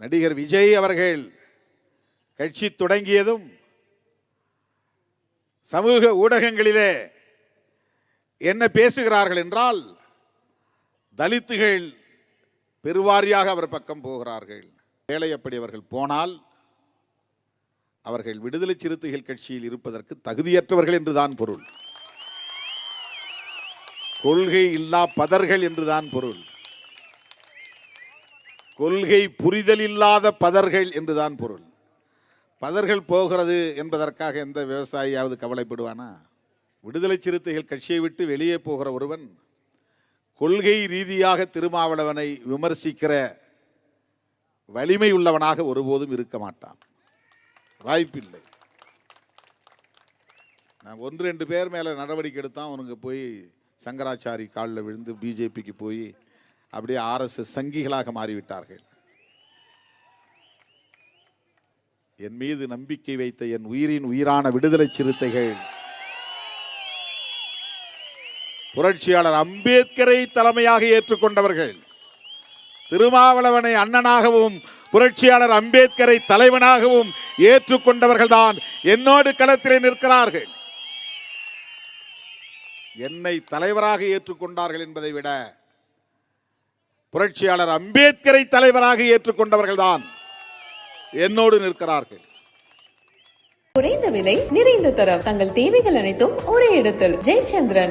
நடிகர் விஜய் அவர்கள் கட்சி தொடங்கியதும் சமூக ஊடகங்களிலே என்ன பேசுகிறார்கள் என்றால் தலித்துகள் பெருவாரியாக அவர் பக்கம் போகிறார்கள். வேலை அப்படி அவர்கள் போனால் அவர்கள் விடுதலை சிறுத்தைகள் கட்சியில் இருப்பதற்கு தகுதியற்றவர்கள் என்றுதான் பொருள். கொள்கை இல்லா பதர்கள் என்றுதான் பொருள். கொள்கை புரிதல் இல்லாத பதர்கள் என்றுதான் பொருள். பதர்கள் போகிறது என்பதற்காக எந்த விவசாயியாவது கவலைப்படுவானா? விடுதலை சிறுத்தைகள் கட்சியை விட்டு வெளியே போகிற ஒருவன் கொள்கை ரீதியாக திருமாவளவனை விமர்சிக்கிற வலிமை உள்ளவனாக ஒருபோதும் இருக்க மாட்டான். வாய்ப்பில்லை. நான் ஒன்று ரெண்டு பேர் மேலே நடவடிக்கை எடுத்தான். அவனுக்கு போய் சங்கராச்சாரி காலில் விழுந்து பிஜேபிக்கு போய் அப்படியே ஆர்எஸ்எஸ் சங்கிகளாக மாறிவிட்டார்கள். என் மீது நம்பிக்கை வைத்த என் உயிரின் உயிரான விடுதலை சிறுத்தைகள் புரட்சியாளர் அம்பேத்கரை தலைமையாக ஏற்றுக்கொண்டவர்கள் திருமாவளவனை அண்ணனாகவும் புரட்சியாளர் அம்பேத்கரை தலைவனாகவும் ஏற்றுக்கொண்டவர்கள் தான் என்னோடு களத்திலே நிற்கிறார்கள். என்னை தலைவராக ஏற்றுக்கொண்டார்கள் என்பதை விட புரட்சியாளர் அம்பேத்கரை தலைவராக ஏற்றுக்கொண்டவர்கள்தான். என்னோடு நிற்கிறார்கள். குறைந்த விலை நிறைந்த தரம். தங்கள் தேவைகள் அனைத்தும் ஒரே இடத்தில். ஜெயச்சந்திரன்.